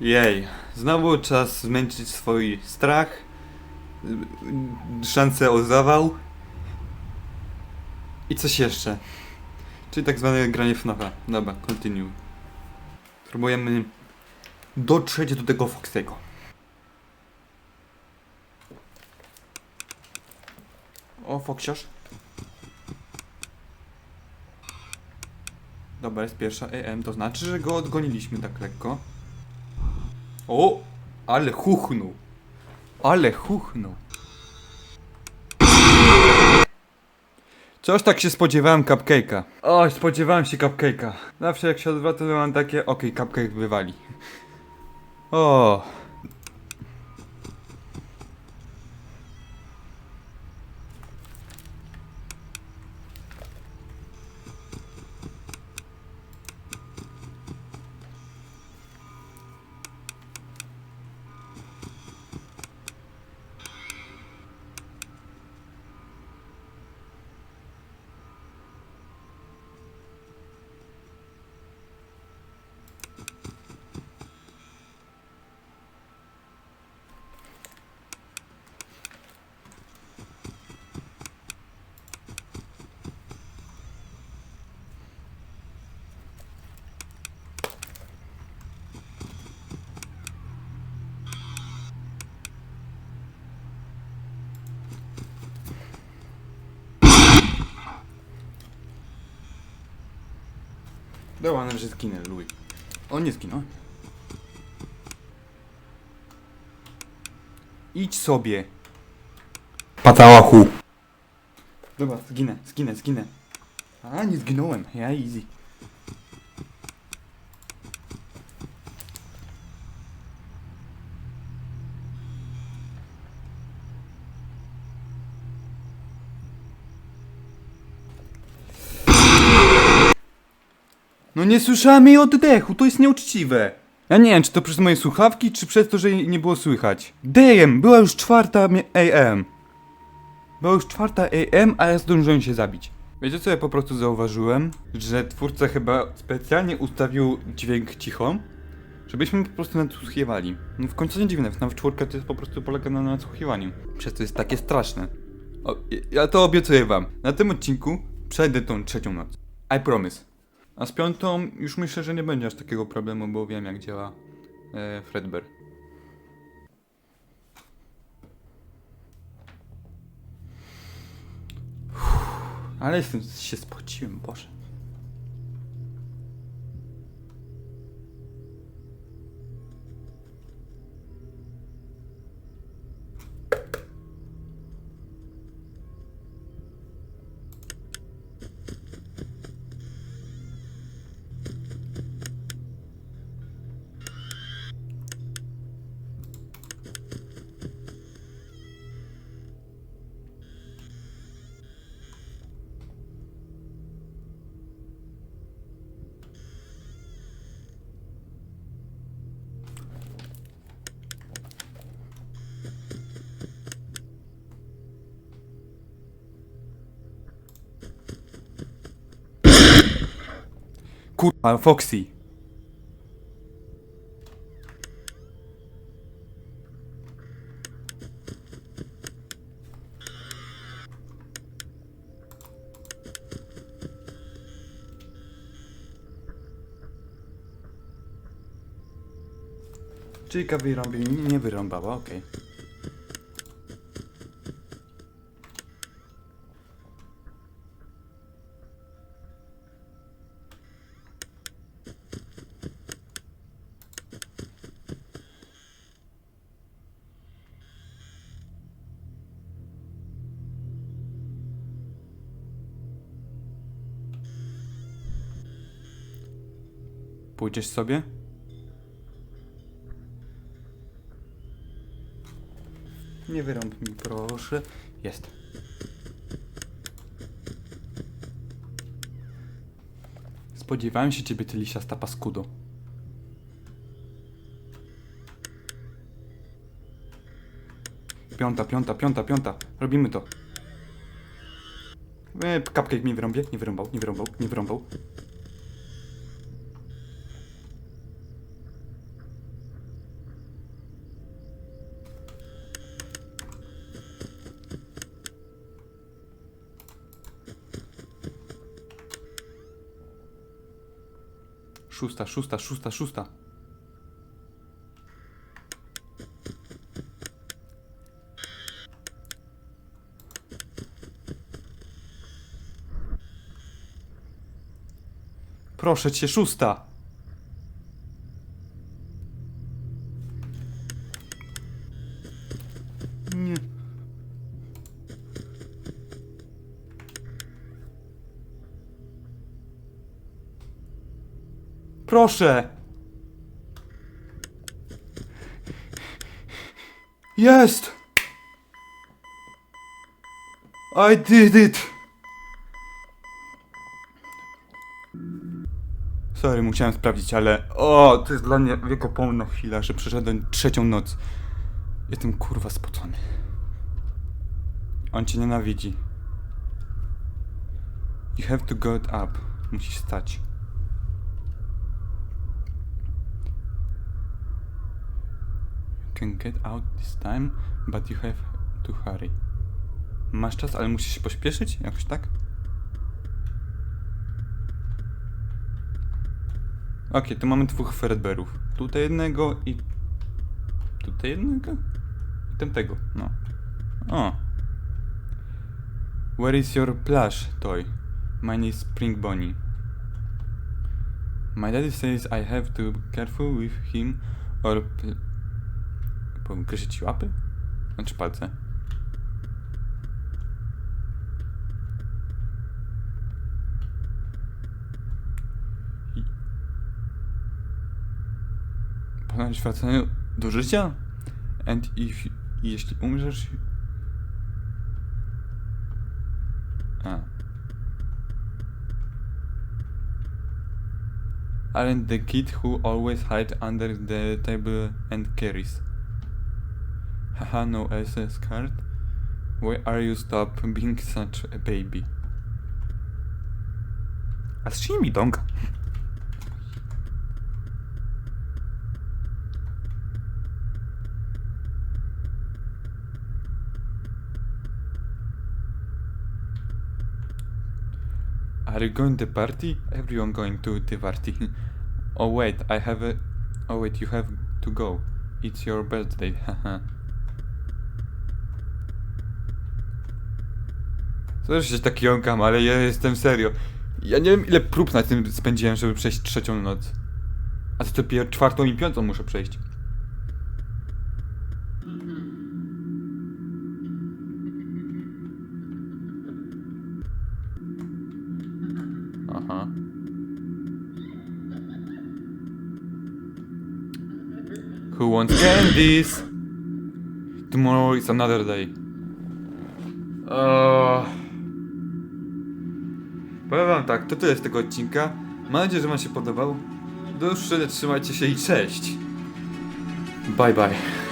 Jej, znowu czas zmęczyć swój strach, szansę o zawał i coś jeszcze. Czyli tak zwane granie FNAFa. Dobra, continue. Próbujemy dotrzeć do tego Foxego. O, Foxiarz. Dobra, jest pierwsza EM, to znaczy, że go odgoniliśmy tak lekko. O! Ale chuchnął. Ale chuchnął. Coś tak się spodziewałem cupcake'a. Oj, spodziewałem się cupcake'a. Zawsze jak się odwracam, to mam takie, okej, cupcake wywali. O. Dobra, nawet że zginę, luj. On nie zginął. Idź sobie. Patałachu. Dobra, zginę, zginę, zginę. A, nie zginąłem. Ja easy. No nie słyszałem jej oddechu, to jest nieuczciwe. Ja nie wiem, czy to przez moje słuchawki, czy przez to, że jej nie było słychać. Damn, była już czwarta AM. Była już czwarta AM, a ja zdążyłem się zabić. Wiecie co ja po prostu zauważyłem? Że twórca chyba specjalnie ustawił dźwięk cicho, żebyśmy po prostu nadsłuchiwali. No w końcu nie dziwne, FNAF 4 to jest po prostu polega na nadsłuchiwaniu. Przez to jest takie straszne. O, ja to obiecuję wam. Na tym odcinku przejdę tą trzecią noc. I promise. A z piątą już myślę, że nie będzie aż takiego problemu, bo wiem jak działa e, Fredbear. Ale jestem, się spociłem, Boże. Kurwa, Foxy. Czyjka wyrąbie, nie wyrąbała, okej. Pójdziesz sobie? Nie wyrąb mi, proszę. Jest. Spodziewałem się ciebie, ty lisiasta paskudo. Piąta, piąta, piąta, piąta. Robimy to. E, cupcake mi wyrąbie. Nie wyrąbał, nie wyrąbał, nie wyrąbał. Szósta, szósta, szósta, szósta. Proszę cię, szósta. Proszę! Jest! I did it! Sorry, musiałem sprawdzić, ale... O, to jest dla mnie wiekopomna chwila, że przeszedłem trzecią noc. Jestem kurwa spocony. On cię nienawidzi. You have to get up. Musisz stać. Can get out this time, but you have to hurry. Masz czas, ale musisz się pośpieszyć? Jakoś tak? Okej, tu mamy dwóch Fredberów. Tutaj jednego i... Tutaj jednego? I tamtego, no. O. Where is your plush toy? Mine is Spring Bonnie. My daddy says I have to be careful with him or... pl- Powiem, kryszy ci łapy? Znaczy palce. I- wracanie do życia? And if... jeśli umrzesz... A. Aren't the kid who always hide under the table and carries? Haha, no SS card? Why are you stop being such a baby? A z mi dąga? Are you going to party? Everyone going to the party. oh wait, I have a... Oh wait, you have to go. It's your birthday, haha. Że się tak jąkam, ale ja jestem serio. Ja nie wiem ile prób na tym spędziłem, żeby przejść trzecią noc. A to dopiero czwartą i piątą muszę przejść. Aha. Who wants candies? Tomorrow is another day. Oh. Powiem wam tak, to tyle z tego odcinka. Mam nadzieję, że wam się podobał. Do już trzymajcie się i cześć. Bye bye.